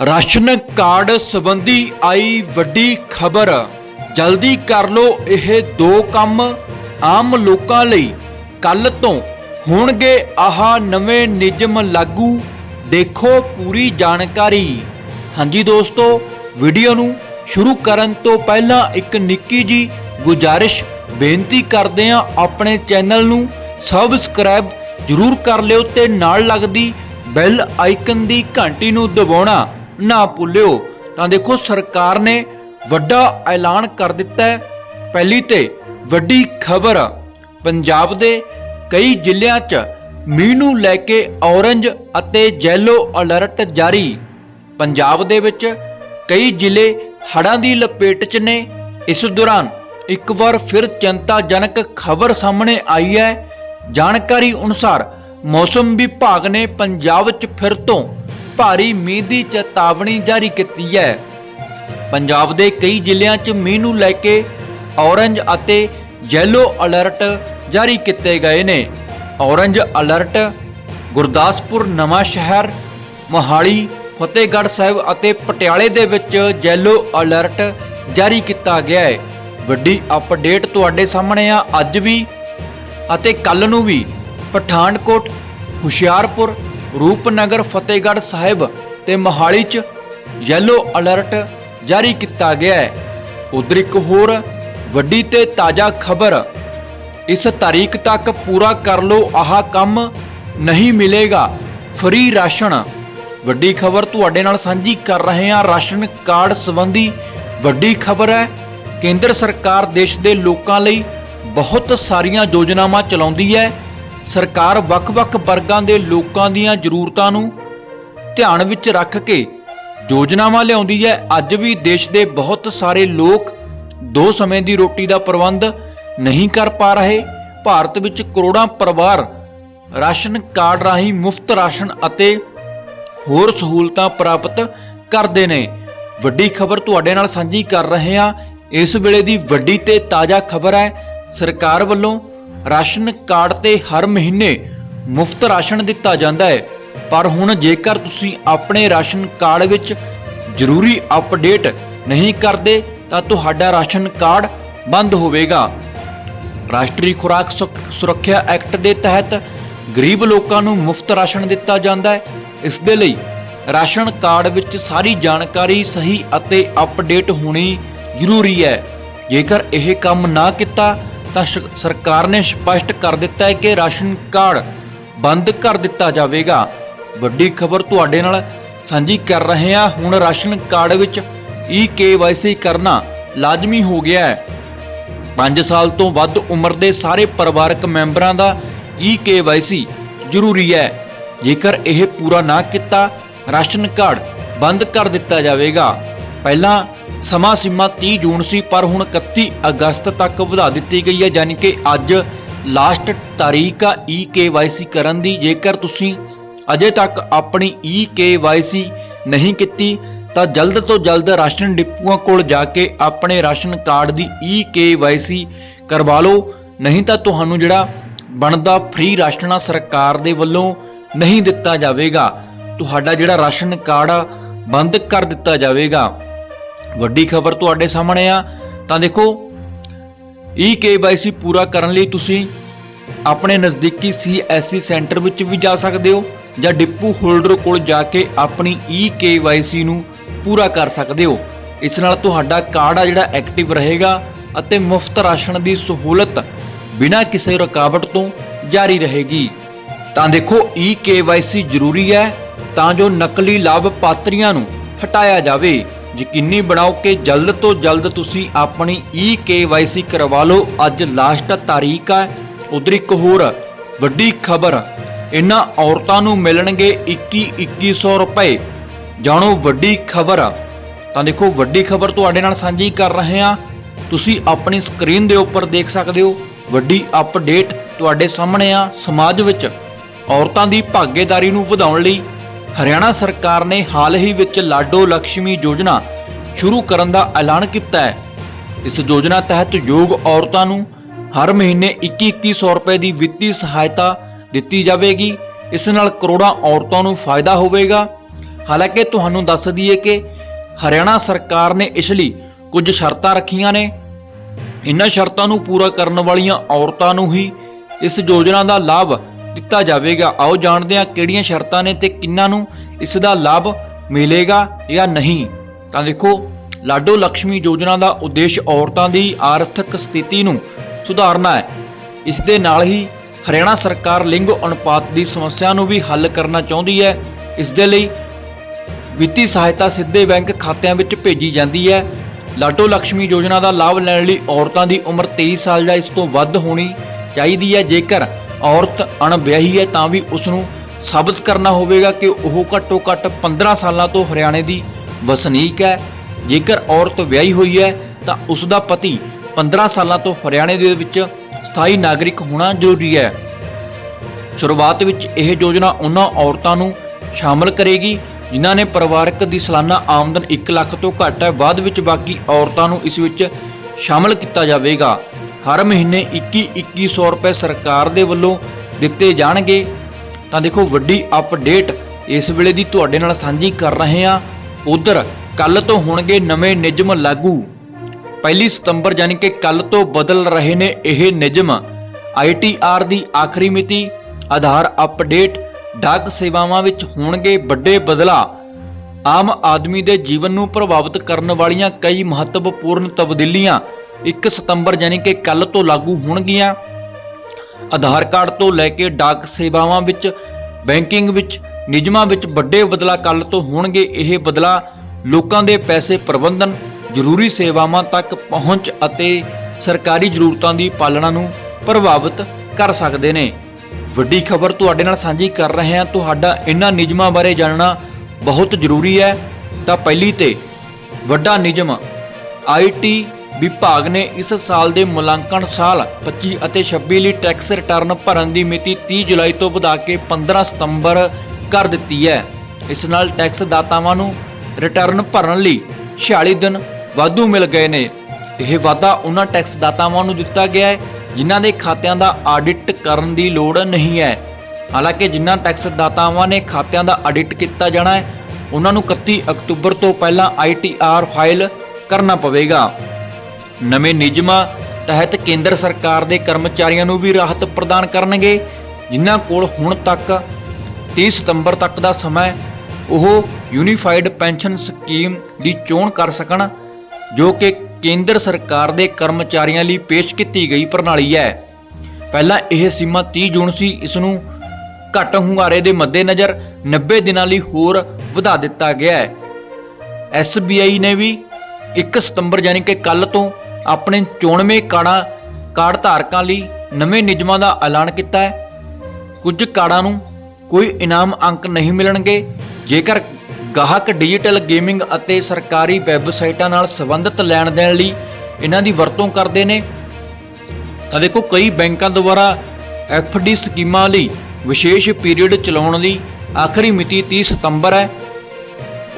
Ration card ਸੰਬੰਧੀ ਆਈ ਵੱਡੀ ਖਬਰ। ਜਲਦੀ ਕਰ ਲਓ ਇਹ ਦੋ ਕੰਮ। ਆਮ ਲੋਕਾਂ ਲਈ ਕੱਲ ਤੋਂ ਹੋਣਗੇ ਆਹ ਨਵੇਂ ਨਿਯਮ ਲਾਗੂ। ਦੇਖੋ ਪੂਰੀ ਜਾਣਕਾਰੀ। ਹਾਂਜੀ ਦੋਸਤੋ, ਵੀਡੀਓ ਨੂੰ ਸ਼ੁਰੂ ਕਰਨ ਤੋਂ ਪਹਿਲਾਂ ਇੱਕ ਨਿੱਕੀ ਜੀ ਗੁਜਾਰਿਸ਼ ਬੇਨਤੀ ਕਰਦੇ ਹਾਂ ਆਪਣੇ ਚੈਨਲ ਨੂੰ ਸਬਸਕ੍ਰਾਈਬ ਜਰੂਰ ਕਰ ਲਿਓ ਤੇ ਨਾਲ ਲੱਗਦੀ ਬੈਲ ਆਈਕਨ ਦੀ ਘੰਟੀ ਨੂੰ ਦਬਾਉਣਾ। ਨਾ ਭੁੱਲਿਓ। ਤਾਂ ਦੇਖੋ, ਸਰਕਾਰ ਨੇ ਵੱਡਾ ਐਲਾਨ ਕਰ ਦਿੱਤਾ ਹੈ। ਪਹਿਲੀ ਤੇ ਵੱਡੀ ਖਬਰ, ਪੰਜਾਬ ਦੇ ਕਈ ਜ਼ਿਲ੍ਹਿਆਂ 'ਚ ਮੀਂਹ ਨੂੰ ਲੈ ਕੇ ਔਰੰਜ ਅਤੇ ਯੈਲੋ ਅਲਰਟ ਜਾਰੀ। ਪੰਜਾਬ ਦੇ ਵਿੱਚ ਕਈ ਜ਼ਿਲ੍ਹੇ ਹੜ੍ਹਾਂ ਦੀ ਲਪੇਟ 'ਚ ਨੇ। ਇਸ ਦੌਰਾਨ ਇੱਕ ਵਾਰ ਫਿਰ ਚਿੰਤਾਜਨਕ ਖਬਰ ਸਾਹਮਣੇ ਆਈ ਹੈ। ਜਾਣਕਾਰੀ ਅਨੁਸਾਰ ਮੌਸਮ ਵਿਭਾਗ ਨੇ ਪੰਜਾਬ 'ਚ ਫਿਰ ਤੋਂ ਭਾਰੀ ਮੀਂਹ ਦੀ ਚੇਤਾਵਨੀ ਜਾਰੀ ਕੀਤੀ ਹੈ। ਪੰਜਾਬ ਦੇ ਕਈ ਜ਼ਿਲ੍ਹਿਆਂ 'ਚ ਮੀਂਹ ਨੂੰ ਲੈ ਕੇ ਔਰੰਜ ਅਤੇ ਯੈਲੋ ਅਲਰਟ ਜਾਰੀ ਕੀਤੇ ਗਏ ਨੇ। ਔਰੰਜ ਅਲਰਟ ਗੁਰਦਾਸਪੁਰ, ਨਵਾਂ ਸ਼ਹਿਰ, ਮੋਹਾਲੀ, ਫਤਿਹਗੜ੍ਹ ਸਾਹਿਬ ਅਤੇ ਪਟਿਆਲੇ ਦੇ ਵਿੱਚ ਯੈਲੋ ਅਲਰਟ ਜਾਰੀ ਕੀਤਾ ਗਿਆ ਹੈ। ਵੱਡੀ ਅਪਡੇਟ ਤੁਹਾਡੇ ਸਾਹਮਣੇ ਆ। ਅੱਜ ਵੀ ਅਤੇ ਕੱਲ ਨੂੰ ਵੀ ਪਠਾਨਕੋਟ, ਹੁਸ਼ਿਆਰਪੁਰ, ਰੂਪਨਗਰ, ਫਤਿਹਗੜ੍ਹ ਸਾਹਿਬ ਤੇ ਮੋਹਾਲੀ 'ਚ ਯੈਲੋ ਅਲਰਟ ਜਾਰੀ ਕੀਤਾ ਗਿਆ ਹੈ। ਉਧਰ ਇੱਕ ਹੋਰ ਵੱਡੀ ਤੇ ਤਾਜ਼ਾ ਖਬਰ, ਇਸ ਤਾਰੀਖ ਤੱਕ ਪੂਰਾ ਕਰ ਲਓ, ਆਹ ਕੰਮ ਨਹੀਂ ਮਿਲੇਗਾ ਫ੍ਰੀ ਰਾਸ਼ਨ। ਵੱਡੀ ਖਬਰ ਤੁਹਾਡੇ ਨਾਲ ਸਾਂਝੀ ਕਰ ਰਹੇ ਹਾਂ, ਰਾਸ਼ਨ ਕਾਰਡ ਸੰਬੰਧੀ ਵੱਡੀ ਖਬਰ ਹੈ, ਕੇਂਦਰ ਸਰਕਾਰ ਦੇਸ਼ ਦੇ ਲੋਕਾਂ ਲਈ ਬਹੁਤ ਸਾਰੀਆਂ ਯੋਜਨਾਵਾਂ ਚਲਾਉਂਦੀ ਹੈ ਸਰਕਾਰ ਵੱਖ-ਵੱਖ ਵਰਗਾਂ ਦੇ ਲੋਕਾਂ ਦੀਆਂ ਜ਼ਰੂਰਤਾਂ ਨੂੰ ਧਿਆਨ ਵਿੱਚ ਰੱਖ ਕੇ ਯੋਜਨਾਵਾਂ ਲਿਆਉਂਦੀ ਹੈ। ਅੱਜ ਵੀ ਦੇਸ਼ ਦੇ ਬਹੁਤ ਸਾਰੇ ਲੋਕ ਦੋ ਸਮੇਂ ਦੀ ਰੋਟੀ ਦਾ ਪ੍ਰਬੰਧ ਨਹੀਂ ਕਰ ਪਾ ਰਹੇ। ਭਾਰਤ ਵਿੱਚ ਕਰੋੜਾਂ ਪਰਿਵਾਰ ਰਾਸ਼ਨ ਕਾਰਡ ਰਾਹੀਂ ਮੁਫਤ ਰਾਸ਼ਨ ਅਤੇ ਹੋਰ ਸਹੂਲਤਾਂ ਪ੍ਰਾਪਤ ਕਰਦੇ ਨੇ। ਵੱਡੀ ਖਬਰ ਤੁਹਾਡੇ ਨਾਲ ਸਾਂਝੀ ਕਰ ਰਹੇ ਹਾਂ। ਇਸ ਵੇਲੇ ਦੀ ਵੱਡੀ ਤੇ ਤਾਜ਼ਾ ਖਬਰ ਹੈ। ਸਰਕਾਰ ਵੱਲੋਂ ਰਾਸ਼ਨ ਕਾਰਡ ਤੇ ਹਰ ਮਹੀਨੇ ਮੁਫਤ ਰਾਸ਼ਨ ਦਿੱਤਾ ਜਾਂਦਾ ਹੈ। ਪਰ ਹੁਣ ਜੇਕਰ ਤੁਸੀਂ ਆਪਣੇ ਰਾਸ਼ਨ ਕਾਰਡ ਵਿੱਚ ਜ਼ਰੂਰੀ ਅਪਡੇਟ ਨਹੀਂ ਕਰਦੇ, ਤਾਂ ਤੁਹਾਡਾ ਰਾਸ਼ਨ ਕਾਰਡ ਬੰਦ ਹੋਵੇਗਾ। ਰਾਸ਼ਟਰੀ ਖੁਰਾਕ ਸੁਰ- ਸੁਰੱਖਿਆ ਐਕਟ ਦੇ ਤਹਿਤ ਗਰੀਬ ਲੋਕਾਂ ਨੂੰ ਮੁਫਤ ਰਾਸ਼ਨ ਦਿੱਤਾ ਜਾਂਦਾ ਹੈ। ਇਸ ਦੇ ਲਈ ਰਾਸ਼ਨ ਕਾਰਡ ਵਿੱਚ ਸਾਰੀ ਜਾਣਕਾਰੀ ਸਹੀ ਅਤੇ ਅਪਡੇਟ ਹੋਣੀ ਜ਼ਰੂਰੀ ਹੈ। ਜੇਕਰ ਇਹ ਕੰਮ ਨਾ ਕੀਤਾ ਤਾਂ ਸ਼- ਸਰਕਾਰ ਨੇ ਸਪਸ਼ਟ ਕਰ ਦਿੱਤਾ ਹੈ ਕਿ ਰਾਸ਼ਨ ਕਾਰਡ ਬੰਦ ਕਰ ਦਿੱਤਾ ਜਾਵੇਗਾ। ਵੱਡੀ ਖਬਰ ਤੁਹਾਡੇ ਨਾਲ ਸਾਂਝੀ ਕਰ ਰਹੇ ਹਾਂ। ਹੁਣ ਰਾਸ਼ਨ ਕਾਰਡ ਵਿੱਚ ਈ ਕੇਵਾਈਸੀ ਕਰਨਾ ਲਾਜ਼ਮੀ ਹੋ ਗਿਆ ਹੈ। 5 ਸਾਲ ਤੋਂ ਵੱਧ ਉਮਰ ਦੇ ਸਾਰੇ ਪਰਿਵਾਰਕ ਮੈਂਬਰਾਂ ਦਾ ਈ ਕੇਵਾਈਸੀ ਜ਼ਰੂਰੀ ਹੈ। ਜੇਕਰ ਇਹ ਪੂਰਾ ਨਾ ਕੀਤਾ, ਰਾਸ਼ਨ ਕਾਰਡ ਬੰਦ ਕਰ ਦਿੱਤਾ ਜਾਵੇਗਾ। ਪਹਿਲਾਂ ਸਮਾਂ ਸੀਮਾ 30 ਜੂਨ ਸੀ, ਪਰ ਹੁਣ 31 ਅਗਸਤ ਤੱਕ ਵਧਾ ਦਿੱਤੀ ਗਈ ਹੈ, ਯਾਨੀ ਕਿ ਅੱਜ ਲਾਸਟ ਤਾਰੀਖ ਆ ਈ ਕੇਵਾਈਸੀ ਕਰਨ ਦੀ। ਜੇਕਰ ਤੁਸੀਂ ਅਜੇ ਤੱਕ ਆਪਣੀ ਈ ਕੇਵਾਈਸੀ ਨਹੀਂ ਕੀਤੀ, ਤਾਂ ਜਲਦ ਤੋਂ ਜਲਦ ਰਾਸ਼ਨ ਡਿਪੂਆਂ ਕੋਲ ਜਾ ਕੇ ਆਪਣੇ ਰਾਸ਼ਨ ਕਾਰਡ ਦੀ ਈ ਕੇਵਾਈਸੀ ਕਰਵਾ ਲਓ। ਨਹੀਂ ਤਾਂ ਤੁਹਾਨੂੰ ਜਿਹੜਾ ਬਣਦਾ ਫ੍ਰੀ ਰਾਸ਼ਨ ਆ ਸਰਕਾਰ ਦੇ ਵੱਲੋਂ ਨਹੀਂ ਦਿੱਤਾ ਜਾਵੇਗਾ। ਤੁਹਾਡਾ ਜਿਹੜਾ ਰਾਸ਼ਨ ਕਾਰਡ ਆ ਬੰਦ ਕਰ ਦਿੱਤਾ ਜਾਵੇਗਾ। ਵੱਡੀ ਖਬਰ ਤੁਹਾਡੇ ਸਾਹਮਣੇ ਆ। ਤਾਂ ਦੇਖੋ ਈ ਕੇਵਾਈਸੀ ਪੂਰਾ ਕਰਨ ਲਈ ਤੁਸੀਂ ਆਪਣੇ ਨਜ਼ਦੀਕੀ ਸੀਐਸਸੀ ਸੈਂਟਰ ਵਿੱਚ ਵੀ ਜਾ ਸਕਦੇ ਹੋ ਜਾਂ ਡਿਪੂ ਹੋਲਡਰ ਕੋਲ ਜਾ ਕੇ ਆਪਣੀ ਈ ਕੇਵਾਈਸੀ ਨੂੰ ਪੂਰਾ ਕਰ ਸਕਦੇ ਹੋ। ਇਸ ਨਾਲ ਤੁਹਾਡਾ ਕਾਰਡ ਆ ਜਿਹੜਾ ਐਕਟਿਵ ਰਹੇਗਾ ਅਤੇ ਮੁਫਤ ਰਾਸ਼ਨ ਦੀ ਸਹੂਲਤ ਬਿਨਾਂ ਕਿਸੇ ਰੁਕਾਵਟ ਤੋਂ ਜਾਰੀ ਰਹੇਗੀ। ਤਾਂ ਦੇਖੋ, ਈ ਕੇਵਾਈਸੀ ਜ਼ਰੂਰੀ ਹੈ ਤਾਂ ਜੋ ਨਕਲੀ ਲਾਭਪਾਤਰੀਆਂ ਨੂੰ ਹਟਾਇਆ ਜਾਵੇ। ਯਕੀਨੀ ਬਣਾਓ ਕਿ ਜਲਦ ਤੋਂ ਜਲਦ ਤੁਸੀਂ ਆਪਣੀ ਈ ਕੇਵਾਈਸੀ ਕਰਵਾ ਲਓ। ਅੱਜ ਲਾਸਟ ਤਾਰੀਖ ਹੈ। ਉਧਰ ਇੱਕ ਹੋਰ ਵੱਡੀ ਖਬਰ ਇਹਨਾਂ ਔਰਤਾਂ ਨੂੰ ਮਿਲਣਗੇ 21 2100 ਰੁਪਏ। ਜਾਣੋ ਵੱਡੀ ਖਬਰ, ਤਾਂ ਦੇਖੋ ਵੱਡੀ ਖਬਰ ਤੁਹਾਡੇ ਨਾਲ ਸਾਂਝੀ ਕਰ ਰਹੇ ਹਾਂ। ਤੁਸੀਂ ਆਪਣੀ ਸਕਰੀਨ ਦੇ ਉੱਪਰ ਦੇਖ ਸਕਦੇ ਹੋ, ਵੱਡੀ ਅਪਡੇਟ ਤੁਹਾਡੇ ਸਾਹਮਣੇ ਆ। ਸਮਾਜ ਵਿੱਚ ਔਰਤਾਂ ਦੀ ਭਾਗੀਦਾਰੀ ਨੂੰ ਵਧਾਉਣ ਲਈ ਹਰਿਆਣਾ ਸਰਕਾਰ ਨੇ ਹਾਲ ਹੀ ਵਿੱਚ ਲਾਡੋ ਲక్ష్ਮੀ ਯੋਜਨਾ ਸ਼ੁਰੂ ਕਰਨ ਦਾ ਐਲਾਨ ਕੀਤਾ ਹੈ। ਇਸ ਯੋਜਨਾ ਤਹਿਤ ਯੋਗ ਔਰਤਾਂ ਨੂੰ ਹਰ ਮਹੀਨੇ 21-2100 ਰੁਪਏ ਦੀ ਵਿੱਤੀ ਸਹਾਇਤਾ ਦਿੱਤੀ ਜਾਵੇਗੀ। ਇਸ ਨਾਲ ਕਰੋੜਾਂ ਔਰਤਾਂ ਨੂੰ ਫਾਇਦਾ ਹੋਵੇਗਾ। ਹਾਲਾਂਕਿ ਤੁਹਾਨੂੰ ਦੱਸ ਦਈਏ ਕਿ ਹਰਿਆਣਾ ਸਰਕਾਰ ਨੇ ਇਸ ਲਈ ਕੁਝ ਸ਼ਰਤਾਂ ਰੱਖੀਆਂ ਨੇ। ਇਨ੍ਹਾਂ ਸ਼ਰਤਾਂ ਨੂੰ ਪੂਰਾ ਕਰਨ ਵਾਲੀਆਂ ਔਰਤਾਂ ਨੂੰ ਹੀ ਇਸ ਯੋਜਨਾ ਦਾ ਲਾਭ ਦਿੱਤਾ ਜਾਵੇਗਾ। ਆਓ ਜਾਣਦੇ ਹਾਂ ਕਿਹੜੀਆਂ ਸ਼ਰਤਾਂ ਨੇ ਤੇ ਕਿੰਨਾਂ ਨੂੰ ਇਸ ਦਾ ਲਾਭ ਮਿਲੇਗਾ ਜਾਂ ਨਹੀਂ। ਤਾਂ ਦੇਖੋ, ਲਾਡੋ ਲక్ష్ਮੀ ਯੋਜਨਾ ਦਾ ਉਦੇਸ਼ ਔਰਤਾਂ ਦੀ ਆਰਥਿਕ ਸਥਿਤੀ ਨੂੰ ਸੁਧਾਰਨਾ ਹੈ। ਇਸ ਦੇ ਨਾਲ ਹੀ ਹਰਿਆਣਾ ਸਰਕਾਰ ਲਿੰਗ ਅਨੁਪਾਤ ਦੀ ਸਮੱਸਿਆ ਨੂੰ ਵੀ ਹੱਲ ਕਰਨਾ ਚਾਹੁੰਦੀ ਹੈ। ਇਸ ਦੇ ਲਈ ਵਿੱਤੀ ਸਹਾਇਤਾ ਸਿੱਧੇ ਬੈਂਕ ਖਾਤਿਆਂ ਵਿੱਚ ਭੇਜੀ ਜਾਂਦੀ ਹੈ। ਲਾਡੋ ਲక్ష్ਮੀ ਯੋਜਨਾ ਦਾ ਲਾਭ ਲੈਣ ਲਈ ਔਰਤਾਂ ਦੀ ਉਮਰ 23 ਸਾਲ ਜਾਂ ਇਸ ਤੋਂ ਵੱਧ ਹੋਣੀ ਚਾਹੀਦੀ ਹੈ। ਜੇਕਰ ਔਰਤ ਅਣਵਿਆਹੀ ਹੈ ਤਾਂ ਵੀ ਉਸ ਨੂੰ ਸਾਬਤ ਕਰਨਾ ਹੋਵੇਗਾ ਕਿ ਉਹ ਘੱਟੋ ਘੱਟ 15 ਸਾਲਾਂ ਤੋਂ ਹਰਿਆਣੇ ਦੀ ਵਸਨੀਕ ਹੈ। ਜੇਕਰ ਔਰਤ ਵਿਆਹੀ ਹੋਈ ਹੈ ਤਾਂ ਉਸ ਦਾ ਪਤੀ 15 ਸਾਲਾਂ ਤੋਂ ਹਰਿਆਣੇ ਦੇ ਵਿੱਚ ਸਥਾਈ ਨਾਗਰਿਕ ਹੋਣਾ ਜ਼ਰੂਰੀ ਹੈ। ਸ਼ੁਰੂਆਤ ਵਿੱਚ ਇਹ ਯੋਜਨਾ ਉਹਨਾਂ ਔਰਤਾਂ ਨੂੰ ਸ਼ਾਮਲ ਕਰੇਗੀ, ਜਿਨ੍ਹਾਂ ਨੇ ਪਰਿਵਾਰਕ ਦੀ ਸਾਲਾਨਾ ਆਮਦਨ 1 ਲੱਖ ਤੋਂ ਘੱਟ ਹੈ। ਬਾਅਦ ਵਿੱਚ ਬਾਕੀ ਔਰਤਾਂ ਨੂੰ ਇਸ ਵਿੱਚ ਸ਼ਾਮਲ ਕੀਤਾ ਜਾਵੇਗਾ। ਹਰ ਮਹੀਨੇ 21 2100 ਰੁਪਏ ਸਰਕਾਰ ਦੇ ਵੱਲੋਂ ਦਿੱਤੇ ਜਾਣਗੇ। ਤਾਂ ਦੇਖੋ, ਵੱਡੀ ਅਪਡੇਟ ਇਸ ਵੇਲੇ ਦੀ ਤੁਹਾਡੇ ਨਾਲ ਸਾਂਝੀ ਕਰ ਰਹੇ ਹਾਂ। ਉਧਰ ਕੱਲ ਤੋਂ ਹੋਣਗੇ ਨਵੇਂ ਨਿਯਮ ਲਾਗੂ। ਪਹਿਲੀ ਸਤੰਬਰ ਯਾਨੀ ਕਿ ਕੱਲ ਤੋਂ ਬਦਲ ਰਹੇ ਨੇ ਇਹ ਨਿਯਮ। ਆਈਟੀਆਰ ਦੀ ਆਖਰੀ ਮਿਤੀ, ਆਧਾਰ ਅਪਡੇਟ ਡਾਕ ਸੇਵਾਵਾਂ ਵਿੱਚ ਹੋਣਗੇ ਵੱਡੇ ਬਦਲਾਅ। ਆਮ ਆਦਮੀ ਦੇ ਜੀਵਨ ਨੂੰ ਪ੍ਰਭਾਵਿਤ ਕਰਨ ਵਾਲੀਆਂ ਕਈ ਮਹੱਤਵਪੂਰਨ ਤਬਦੀਲੀਆਂ 1 ਸਤੰਬਰ ਯਾਨੀ ਕਿ ਕੱਲ ਤੋਂ ਲਾਗੂ ਹੋਣਗੀਆਂ। ਆਧਾਰ ਕਾਰਡ ਤੋਂ ਲੈ ਕੇ ਡਾਕ ਸੇਵਾਵਾਂ ਵਿੱਚ, ਬੈਂਕਿੰਗ ਵਿੱਚ, ਨਿਯਮਾਂ ਵਿੱਚ ਵੱਡੇ ਬਦਲਾਅ ਕੱਲ ਤੋਂ ਹੋਣਗੇ। ਇਹ ਬਦਲਾਅ ਲੋਕਾਂ ਦੇ ਪੈਸੇ ਪ੍ਰਬੰਧਨ, ਜ਼ਰੂਰੀ ਸੇਵਾਵਾਂ ਤੱਕ ਪਹੁੰਚ ਅਤੇ ਸਰਕਾਰੀ ਜ਼ਰੂਰਤਾਂ ਦੀ ਪਾਲਣਾ ਨੂੰ ਪ੍ਰਭਾਵਿਤ ਕਰ ਸਕਦੇ ਨੇ। ਵੱਡੀ ਖਬਰ ਤੁਹਾਡੇ ਨਾਲ ਸਾਂਝੀ ਕਰ ਰਹੇ ਹਾਂ। ਤੁਹਾਡਾ ਇਹਨਾਂ ਨਿਯਮਾਂ ਬਾਰੇ ਜਾਣਨਾ ਬਹੁਤ ਜ਼ਰੂਰੀ ਹੈ। ਤਾਂ ਪਹਿਲੀ ਤੇ ਵੱਡਾ ਨਿਯਮ ਆਈਟੀ ਵਿਭਾਗ ਨੇ ਇਸ ਸਾਲ ਦੇ ਮੁਲਾਂਕਣ ਸਾਲ 25 ਅਤੇ 26 ਲਈ ਟੈਕਸ ਰਿਟਰਨ ਭਰਨ ਦੀ ਮਿਤੀ 30 ਜੁਲਾਈ ਤੋਂ ਵਧਾ ਕੇ 15 ਸਤੰਬਰ ਕਰ ਦਿੱਤੀ ਹੈ। ਇਸ ਨਾਲ ਟੈਕਸ ਦਾਤਾਵਾਂ ਨੂੰ ਰਿਟਰਨ ਭਰਨ ਲਈ 46 ਦਿਨ ਵਾਧੂ ਮਿਲ ਗਏ ਨੇ। ਇਹ ਵਾਧਾ ਉਹਨਾਂ ਟੈਕਸ ਦਾਤਾਵਾਂ ਨੂੰ ਦਿੱਤਾ ਗਿਆ ਹੈ, ਜਿਨ੍ਹਾਂ ਦੇ ਖਾਤਿਆਂ ਦਾ ਆਡਿਟ ਕਰਨ ਦੀ ਲੋੜ ਨਹੀਂ ਹੈ। ਹਾਲਾਂਕਿ ਜਿਨ੍ਹਾਂ ਟੈਕਸ ਦਾਤਾਵਾਂ ਨੇ ਖਾਤਿਆਂ ਦਾ ਆਡਿਟ ਕੀਤਾ ਜਾਣਾ ਹੈ, ਉਹਨਾਂ ਨੂੰ 31 ਅਕਤੂਬਰ ਤੋਂ ਪਹਿਲਾਂ ਆਈਟੀਆਰ ਫਾਈਲ ਕਰਨਾ ਪਵੇਗਾ। ਨਵੇਂ ਨਿਯਮਾਂ ਤਹਿਤ ਕੇਂਦਰ ਸਰਕਾਰ ਦੇ ਕਰਮਚਾਰੀਆਂ ਨੂੰ ਵੀ ਰਾਹਤ ਪ੍ਰਦਾਨ ਕਰਨਗੇ, ਜਿਨ੍ਹਾਂ ਕੋਲ ਹੁਣ ਤੱਕ 30 ਸਤੰਬਰ ਤੱਕ ਦਾ ਸਮਾਂ ਉਹ ਯੂਨੀਫਾਈਡ ਪੈਨਸ਼ਨ ਸਕੀਮ ਦੀ ਚੋਣ ਕਰ ਸਕਣ, ਜੋ ਕਿ ਕੇਂਦਰ ਸਰਕਾਰ ਦੇ ਕਰਮਚਾਰੀਆਂ ਲਈ ਪੇਸ਼ ਕੀਤੀ ਗਈ ਪ੍ਰਣਾਲੀ ਹੈ। ਪਹਿਲਾਂ ਇਹ ਸੀਮਾ 30 ਜੂਨ ਸੀ, ਇਸ ਨੂੰ ਘੱਟ ਹੁੰਗਾਰੇ ਦੇ ਮੱਦੇਨਜ਼ਰ 90 ਦਿਨਾਂ ਲਈ ਹੋਰ ਵਧਾ ਦਿੱਤਾ ਗਿਆ ਹੈ। SBI ਨੇ ਵੀ 1 ਸਤੰਬਰ ਯਾਨੀ ਕਿ ਕੱਲ ਤੋਂ ਆਪਣੇ ਚੋਣਵੇਂ ਕਾਰਡਾਂ ਕਾਰਡ ਧਾਰਕਾਂ ਲਈ ਨਵੇਂ ਨਿਯਮਾਂ ਦਾ ਐਲਾਨ ਕੀਤਾ ਹੈ। ਕੁਝ ਕਾਰਡਾਂ ਨੂੰ ਕੋਈ ਇਨਾਮ ਅੰਕ ਨਹੀਂ ਮਿਲਣਗੇ। ਜੇਕਰ ਗਾਹਕ ਡਿਜੀਟਲ ਗੇਮਿੰਗ ਅਤੇ ਸਰਕਾਰੀ ਵੈਬਸਾਈਟਾਂ ਨਾਲ ਸੰਬੰਧਿਤ ਲੈਣ ਦੇਣ ਲਈ ਇਹਨਾਂ ਦੀ ਵਰਤੋਂ ਕਰਦੇ ਨੇ, ਤਾਂ ਦੇਖੋ ਕਈ ਬੈਂਕਾਂ ਦੁਆਰਾ ਡੀ ਸਕੀਮਾਂ ਲਈ ਵਿਸ਼ੇਸ਼ ਪੀਰੀਅਡ ਚਲਾਉਣ ਲਈ ਆਖਰੀ ਮਿਤੀ 30 ਸਤੰਬਰ ਹੈ।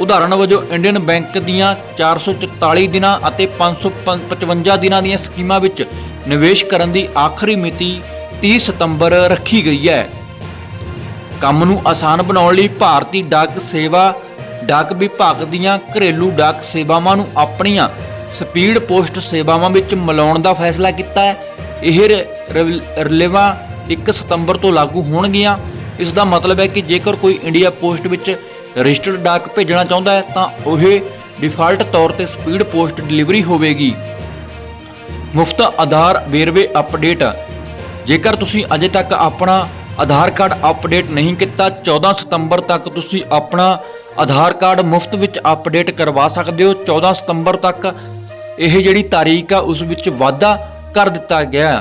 ਉਦਾਹਰਣ ਵਜੋਂ ਇੰਡੀਅਨ ਬੈਂਕ ਦੀਆਂ 444 ਦਿਨਾਂ ਅਤੇ 555 ਦਿਨਾਂ ਦੀਆਂ ਸਕੀਮਾਂ ਵਿੱਚ ਨਿਵੇਸ਼ ਕਰਨ ਦੀ ਆਖਰੀ ਮਿਤੀ 30 ਸਤੰਬਰ ਰੱਖੀ ਗਈ ਹੈ। ਕੰਮ ਨੂੰ ਆਸਾਨ ਬਣਾਉਣ ਲਈ ਭਾਰਤੀ ਡਾਕ ਸੇਵਾ, ਡਾਕ ਵਿਭਾਗ ਦੀਆਂ ਘਰੇਲੂ ਡਾਕ ਸੇਵਾਵਾਂ ਨੂੰ ਆਪਣੀਆਂ ਸਪੀਡ ਪੋਸਟ ਸੇਵਾਵਾਂ ਵਿੱਚ ਮਿਲਾਉਣ ਦਾ ਫੈਸਲਾ ਕੀਤਾ ਹੈ। ਇਹ ਰ- ਰਵ- 1 ਸਤੰਬਰ ਤੋਂ ਲਾਗੂ ਹੋਣਗੀਆਂ। ਇਸ ਦਾ ਮਤਲਬ ਹੈ ਕਿ ਜੇਕਰ ਕੋਈ ਇੰਡੀਆ ਪੋਸਟ ਵਿੱਚ ਰਜਿਸਟਰਡ ਡਾਕ ਭੇਜਣਾ ਚਾਹੁੰਦਾ ਹੈ ਤਾਂ ਉਹ ਡਿਫਾਲਟ ਤੌਰ ਤੇ ਸਪੀਡ ਪੋਸਟ ਡਿਲੀਵਰੀ ਹੋਵੇਗੀ। ਮੁਫਤ ਆਧਾਰ ਵੇਰਵੇ ਅਪਡੇਟ। ਜੇਕਰ ਤੁਸੀਂ ਅਜੇ ਤੱਕ ਆਪਣਾ ਆਧਾਰ ਕਾਰਡ ਅਪਡੇਟ ਨਹੀਂ ਕੀਤਾ 14 ਸਤੰਬਰ ਤੱਕ ਤੁਸੀਂ ਆਪਣਾ ਆਧਾਰ ਕਾਰਡ ਮੁਫਤ ਵਿੱਚ ਅਪਡੇਟ ਕਰਵਾ ਸਕਦੇ ਹੋ। 14 ਸਤੰਬਰ ਤੱਕ ਇਹ ਜਿਹੜੀ ਤਾਰੀਖ ਆ, ਉਸ ਵਿੱਚ ਵਾਧਾ ਕਰ ਦਿੱਤਾ ਗਿਆ।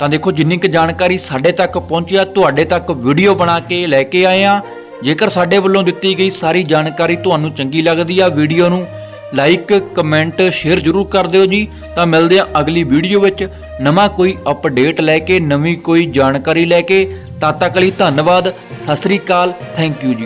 ਤਾਂ ਦੇਖੋ, ਜਿੰਨੀ ਕੁ ਜਾਣਕਾਰੀ ਸਾਡੇ ਤੱਕ ਪਹੁੰਚੀ ਆ, ਤੁਹਾਡੇ ਤੱਕ ਵੀਡੀਓ ਬਣਾ ਕੇ ਲੈ ਕੇ ਆਏ ਆ। ਜੇਕਰ ਸਾਡੇ ਵੱਲੋਂ ਦਿੱਤੀ ਗਈ ਸਾਰੀ ਜਾਣਕਾਰੀ ਤੁਹਾਨੂੰ ਚੰਗੀ ਲੱਗਦੀ ਆ ਵੀਡੀਓ ਨੂੰ ਲਾਈਕ, ਕਮੈਂਟ, ਸ਼ੇਅਰ ਜ਼ਰੂਰ ਕਰ ਦਿਓ ਜੀ। ਤਾਂ ਮਿਲਦੇ ਆ ਅਗਲੀ ਵੀਡੀਓ ਵਿੱਚ। ਨਵਾਂ ਕੋਈ ਅਪਡੇਟ ਲੈ ਕੇ, ਨਵੀਂ ਕੋਈ ਜਾਣਕਾਰੀ ਲੈ ਕੇ। ਤਦ ਤੱਕ ਲਈ ਧੰਨਵਾਦ। ਸਤਿ ਸ੍ਰੀ ਅਕਾਲ। ਥੈਂਕ ਯੂ ਜੀ।